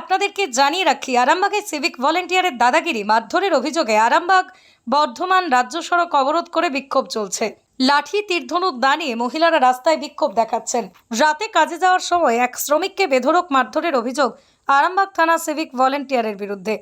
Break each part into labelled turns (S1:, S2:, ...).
S1: আপনাদেরকে জানিয়ে রাখি আরামবাগের সিভিক ভলেন্টিয়ারের দাদাগিরি মারধরের অভিযোগে আরামবাগ বর্ধমান রাজ্য সড়ক অবরোধ করে বিক্ষোভ চলছে। লাঠি, তীরধনুক দাঁড়িয়ে মহিলারা রাস্তায় বিক্ষোভ দেখাচ্ছেন। রাতে কাজে যাওয়ার সময় এক শ্রমিককে বেধরক মারধরের অভিযোগ আরামবাগ থানা সিভিক ভলেন্টিয়ারের বিরুদ্ধে।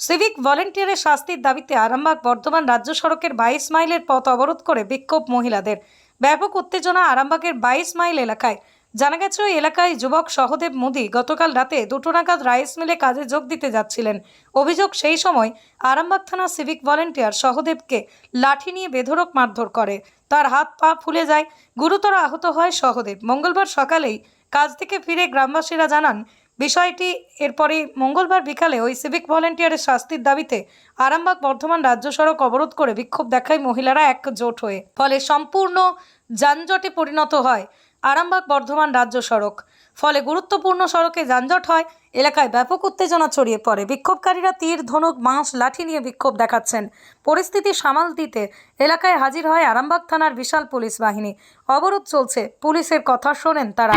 S1: সিভিক ভলেন্টিয়ারের শাস্তির দাবিতে আরামবাগ বর্ধমান রাজ্য সড়কের বাইশ মাইলের পথ অবরোধ করে বিক্ষোভ মহিলাদের। ব্যাপক উত্তেজনা আরামবাগের বাইশ মাইল এলাকায়। জানা গেছে, ওই এলাকায় যুবক সহদেব মোদি গতকাল রাতে দুটো নাগাদ রাইস মিলে কাজে যোগ দিতে যাচ্ছিলেন। অভিযোগ সেই সময় আরামবাগ থানা সিভিক ভলেন্টিয়ার সহদেবকে লাঠি নিয়ে বেধড়ক মারধর করে। তার হাত পা ফুলে যায়। গুরুতর আহত হয় সহদেব। মঙ্গলবার সকালেই কাজ থেকে ফিরে গ্রামবাসীরা জানান, বিষয়টি এরপরে মঙ্গলবার বিকালে ওই সিভিক ভলেন্টিয়ারের শাস্তির দাবিতে আরামবাগ বর্ধমান রাজ্য সড়ক অবরোধ করে বিক্ষোভ দেখায় মহিলারা একজোট হয়ে। ফলে সম্পূর্ণ যানজটে পরিণত হয়। আরামবাগ বর্ধমান রাজ্য সড়ক। ফলে গুরুত্বপূর্ণ সড়কে যানজট হয়, এলাকায় ব্যাপক উত্তেজনা ছড়িয়ে পড়ে। বিক্ষোভকারীরা তীর, ধনুক, বাঁশ, লাঠি নিয়ে বিক্ষোভ দেখাচ্ছেন। পরিস্থিতি সামাল দিতে এলাকায় হাজির হয় আরামবাগ থানার বিশাল পুলিশ বাহিনী। অবরোধ চলছে, পুলিশের কথা শোনেন তারা।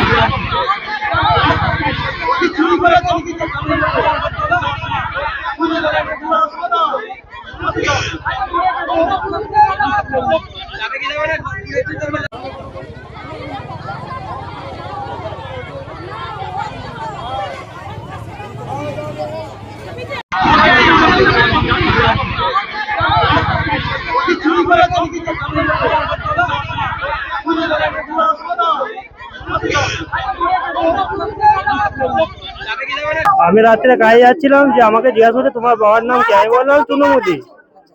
S2: আমি রাত্রে কাজে যাচ্ছিলাম যে আমাকে জিজ্ঞাসা করছে তোমার বাবার নাম কি? আমি বললাম চুনুমুদি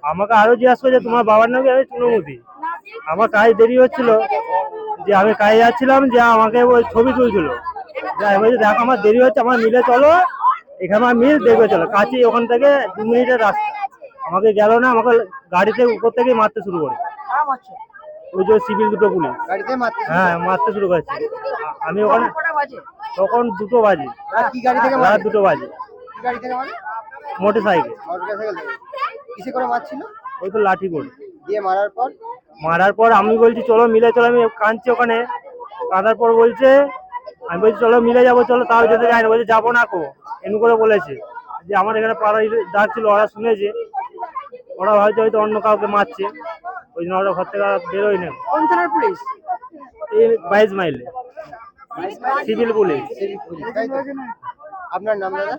S2: আমাকে আরও জিজ্ঞাসা করছে তোমার বাবার নাম কি? আমি চুনুমুদি আমার কাজ দেরি হচ্ছিল যে আমি কাজে যাচ্ছিলাম যে আমাকে ওই ছবি তুলছিল। দেখো আমার দেরি হচ্ছে আমার মিলে চলো। এখানে আমার মিল দেখবে চলো। কাছে ওখান থেকে দু মিনিটের রাস্তা। আমাকে গেল না আমাকে গাড়িতে উপর থেকে মারতে শুরু করে। ওই যে সিভিল দুটো পুলিশ। হ্যাঁ মারতে শুরু করেছে। আমি ওখানে তখন দুটো বাজে।
S3: কি গাড়ি থেকে
S2: রাত দুটো বাজে।
S3: কি গাড়ি থেকে মারে
S2: মোটর সাইকেল
S3: মোটরসাইকেল। থেকে কিসে করে মারছিল?
S2: ওই তো লাঠি করে।
S3: দিয়ে মারার পর?
S2: মারার পর আমি বলছি চলো মিলে চলো। আমি কাঁদছি ওখানে। কাঁদার পর বলছে আমি বলছি চলো মিলে যাব চলো তাও যেতে যাই না। বলছে যাব না কো। এমনি করে বলেছে। যে আমার এখানে পাড়ায় ডাকছিল ওরা শুনেছে। ওরা হয়তো হয়তো অন্য কাউকে মারছে। ওই জন্য ওরা ঘর থেকে বেরোয় না
S3: কোন থানার পুলিশ?
S2: এই বাইশ মাইলে। সিভিল পুলিশ
S3: আপনার নাম দাদা?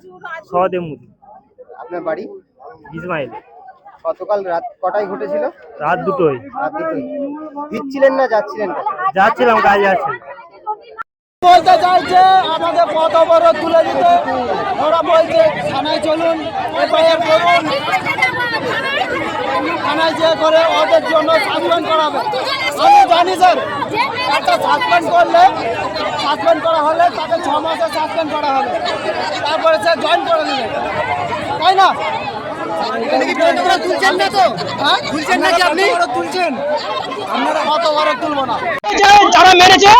S2: সহদেব মুদি।
S3: আপনার বাড়ি?
S2: বিশ মাইলে
S3: গতকাল রাত কটায় ঘটেছিল?
S2: রাত দুটোই
S3: রাত দুটোই ফিরছিলেন না যাচ্ছিলেন
S2: যাচ্ছিলাম কাজে আছে
S4: বলতে চাইছে আমাদের পথ অবরোধ তুলে দিতে। ওরা বলছে থানায় চলুন এফআইআর করুন। থানায় যে করে ওদের জন্য সাসপেন্ড করাবে জানি একটা সাসপেন্ড করলে সাসপেন্ড করা হলে তাকে ছ মাসে সাসপেন্ড করা হবে। তারপরে সে জয়েন করে দেবে তাই না? তুলছেন না তো? হ্যাঁ? তুলছেন নাকি আপনি? তুলছেন? আপনারা কত বড় তুলবো না।
S5: যারা মেরেছে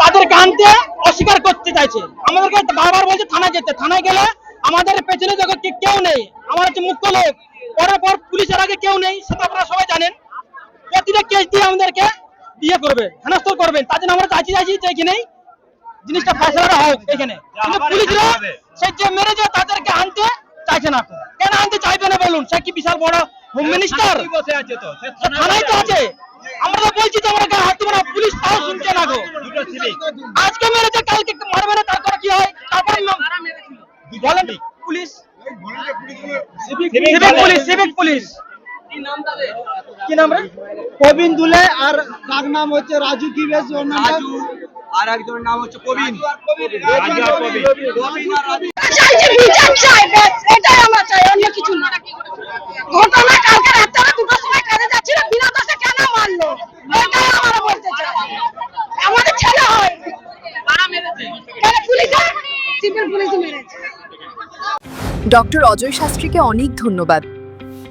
S5: তাদেরকে আনতে অস্বীকার করতে চাইছে। আমাদেরকে বারবার বলছে থানায় যেতে। থানায় গেলে আমাদের পেছনে দেখো কেউ নেই। আমার হচ্ছে মুখ্য লোক। পরের পর পুলিশের আগে কেউ নেই সেটা আপনারা সবাই জানেন। প্রতিটা কেস দিয়ে আমাদেরকে ইয়ে করবে হেনস্থল করবেন তার জন্য আমরা চাইছি চাইছি যে এখানেই জিনিসটা ফেসলা হোক এখানে। কিন্তু পুলিশরা সে যে মেরেছে তাদেরকে আনতে চাইছে না কেন আনতে চাইবে না বলুন? সে কি বিশাল বড় হোম মিনিস্টার? বসে আছে তো? থানায় তো আছে। আমরা তো বলছি যে আমরা গায়ে হাত দেবো না পুলিশ তাও শুনছে না গো। আজকে মেরেছে কালকে মারবে না তারপরে কি হয়? তারপরে বলেন police civic police civic police. কি নাম রে?
S4: প্রবীণ দুলে আর কার নাম হচ্ছে রাজু কি বেশ ওর নাম
S5: আর একজনের নাম হচ্ছে প্রবীণ
S6: চাইছি বিচার চাই ব্যাস এটাই আমরা চাই অন্য কিছু না। ঘটনা কালকে রাত্রে দুটোর সময় কাজে যাচ্ছিল বিনা দোষে কেন মারলো? এটাই আমরা বলতে চাই। আমাদের ছেলে হয়। কেন পুলিশে সিভিল পুলিশ মেরেছে।
S7: ডক্টর অজয় শাস্ত্রীকে অনেক ধন্যবাদ।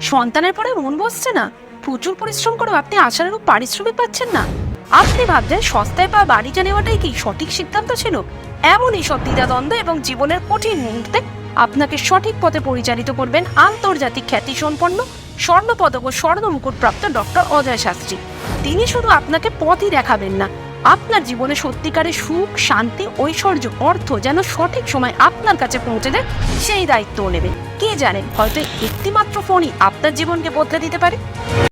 S8: সন্তানের পরে মন বসছে না। প্রচুর পরিশ্রম করেও আপনি আশানুরূপ পারিশ্রমিক পাচ্ছেন না। আপনি ভাবছেন সস্তায় পাওয়া বাড়িটা নেওয়াটাই কি সঠিক সিদ্ধান্ত ছিল? এমনই সব দ্বিধাদ্বন্দ্ব এবং জীবনের কঠিন মুহূর্তে আপনাকে সঠিক পথে পরিচালিত করবেন আন্তর্জাতিক খ্যাতি সম্পন্ন স্বর্ণ পদক ও স্বর্ণ মুকুট প্রাপ্ত ডক্টর অজয় শাস্ত্রী। তিনি শুধু আপনাকে পথই দেখাবেন না আপনার জীবনে সত্যিকারের সুখ, শান্তি, ঐশ্বর্য, অর্থ যেন সঠিক সময় আপনার কাছে পৌঁছে দেয়, সেই দায়িত্বও নেবেন কে জানেন হয়তো একটিমাত্র ফোনই আপনার জীবনকে বদলে দিতে পারে।